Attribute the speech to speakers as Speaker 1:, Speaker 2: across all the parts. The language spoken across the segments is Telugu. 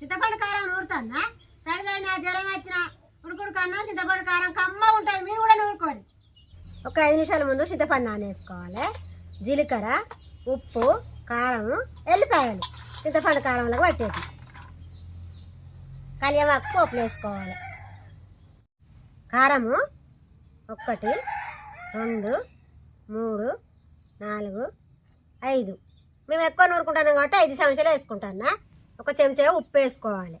Speaker 1: చింతపండు కారం నూరుతుందా? సడిదైనా జ్వరం వచ్చిన ఉడుకుడు కన్నా చింతపండు కారం కమ్మ ఉంటుంది మీరు కూడా నూరుకోండి. ఒక ఐదు నిమిషాల ముందు చింతపండు నానేసుకోవాలి. జీలకర్ర ఉప్పు కారం ఎల్లిపాయలు చింతపండు కారంలో పట్టేది. కలియమాకు పోపులు వేసుకోవాలి. కారము ఒకటి రెండు మూడు నాలుగు ఐదు. మేము ఎక్కువ నూరుకుంటున్నాం కాబట్టి ఐదు సంవత్సరాలు వేసుకుంటాను ఒక చెంచా ఉప్పు వేసుకోవాలి.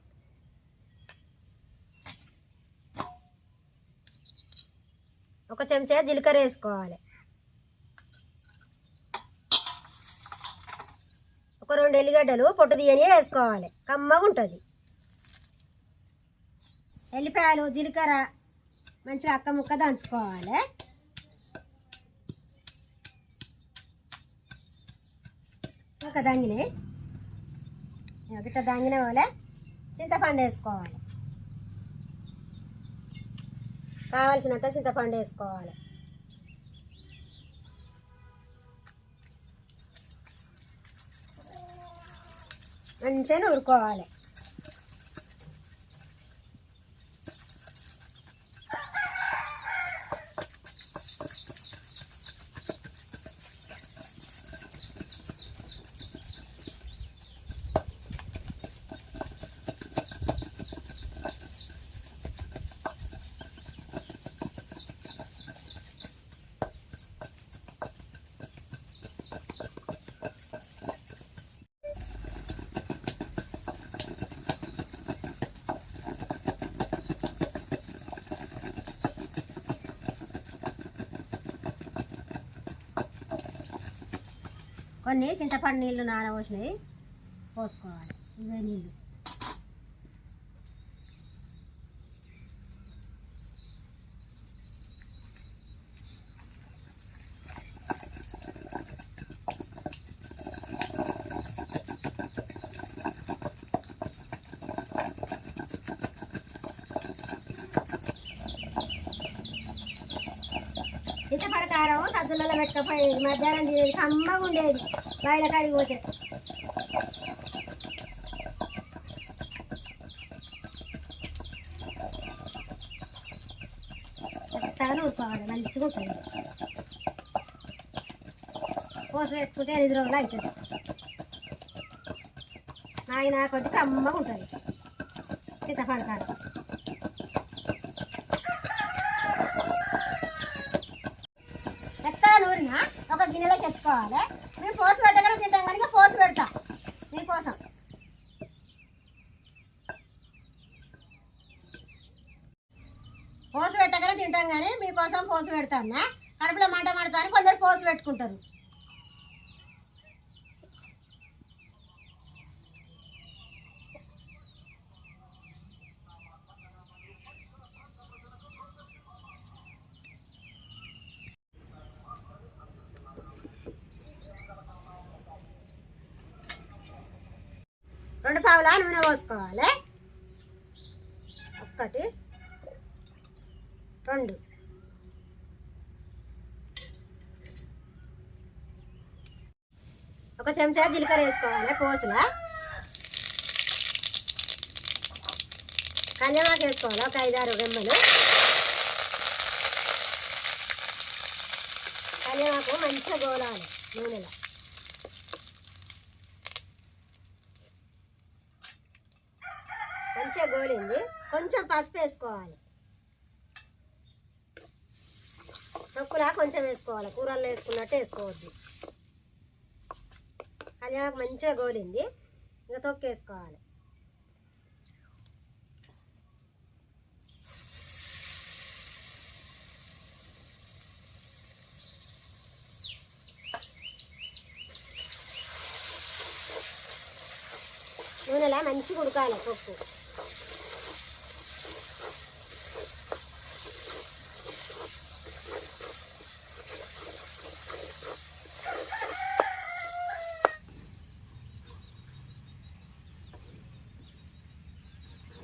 Speaker 1: ఒక చెంచా జీలకర్ర వేసుకోవాలి. ఒక రెండు ఎల్లిగడ్డలు పొట్టు తీయని వేసుకోవాలి. కమ్మగా ఉంటుంది. ఎల్లిపాయలు జీలకర్ర మంచిగా అక్క ముక్క దంచుకోవాలి. ఒక దంగినాయి గిట్ట దంగిన వాళ్ళే చింతపండు వేసుకోవాలి. కావాల్సినంత చింతపండు వేసుకోవాలి. మంచిగా నూరుకోవాలి. కొన్ని చింతపండు నీళ్ళు నానబోసినవి పోసుకోవాలి. ఇవే నీళ్ళు చింతపండు కారం సజ్జలలో పెట్టకపోయేది మధ్యాహ్నం తినేది కమ్మగా ఉండేది. బయట కాడికి పోతే. చెత్తగా నూరుకోవాలి మంచిగా ఉంటుంది. కోసం పెట్టుకుంటే ఎనిమిది రోజులు అవుతుంది నాయన కొద్దిగా కమ్మగా ఉంటుంది. చింతపడతారు ఒక గిన్నెలోకి ఎత్తుకోవాలి మేము పోసి పెట్టగలం తింటాం కనుక పోసి పెడతా. మీకోసం పోసి. పెట్టగలం తింటాం కానీ మీకోసం పోసి పెడతాను కడుపులో మంట మంటతా అని కొందరు పోసి పెట్టుకుంటారు. రెండు పావుల నూనె పోసుకోవాలి. ఒక్కటి రెండు. ఒక చెంచా జీలకర్ర వేసుకోవాలి పోసుల కళ్యామాకు వేసుకోవాలి ఒక ఐదారు రెమ్మలు. కళ్యామాకు మంచిగా గోలాలి నూనెలో. మంచిగా గోలింది. కొంచెం పసుపు వేసుకోవాలి. తొక్కులా కొంచెం వేసుకోవాలి. కూరల్లో వేసుకున్నట్టు వేసుకోవద్దు. కళ్యాణకు మంచిగా గోలింది. ఇంకా తొక్కు వేసుకోవాలి. నూనెలా మంచిగా ఉడకాలి పప్పు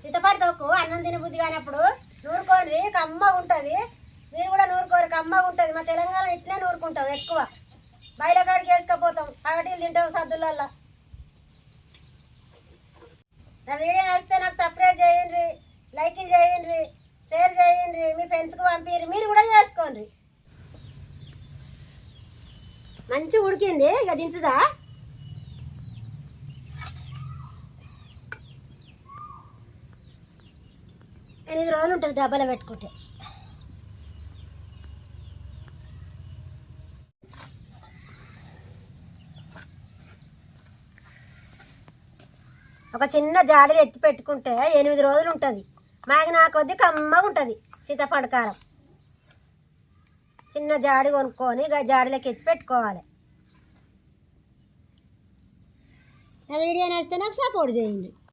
Speaker 1: చింతపడి తొక్కు అన్నం తినబుద్ధి కానప్పుడు నూరుకోని కమ్మ ఉంటుంది. మీరు కూడా నూరుకోరు కమ్మ ఉంటుంది. మా తెలంగాణ ఇట్లే నూరుకుంటాం ఎక్కువ. బయట కాడికి వేసుకపోతాం. పగటీలు తింటాం సద్దులల్లా. నా వీడియో నచ్చితే నాకు సబ్స్క్రైబ్ చేయండి లైక్ చేయండి షేర్ చేయండి మీ ఫ్రెండ్స్కి పంపిరి మీరు కూడా చేసుకోండి. మంచి ఉడికింది ఇక దించుదా? ఎనిమిది రోజులు ఉంటుంది డబ్బాలో పెట్టుకుంటే. ఒక చిన్న జాడీలు ఎత్తి పెట్టుకుంటే ఎనిమిది రోజులు ఉంటుంది. మాకు నా కొద్ది కమ్మగా ఉంటుంది సీతాఫળ కారం. చిన్న జాడి కొనుక్కొని ఇక జాడీలోకి ఎత్తి పెట్టుకోవాలి. వీడియో నచ్చితే నాకు సపోర్ట్ చేయండి.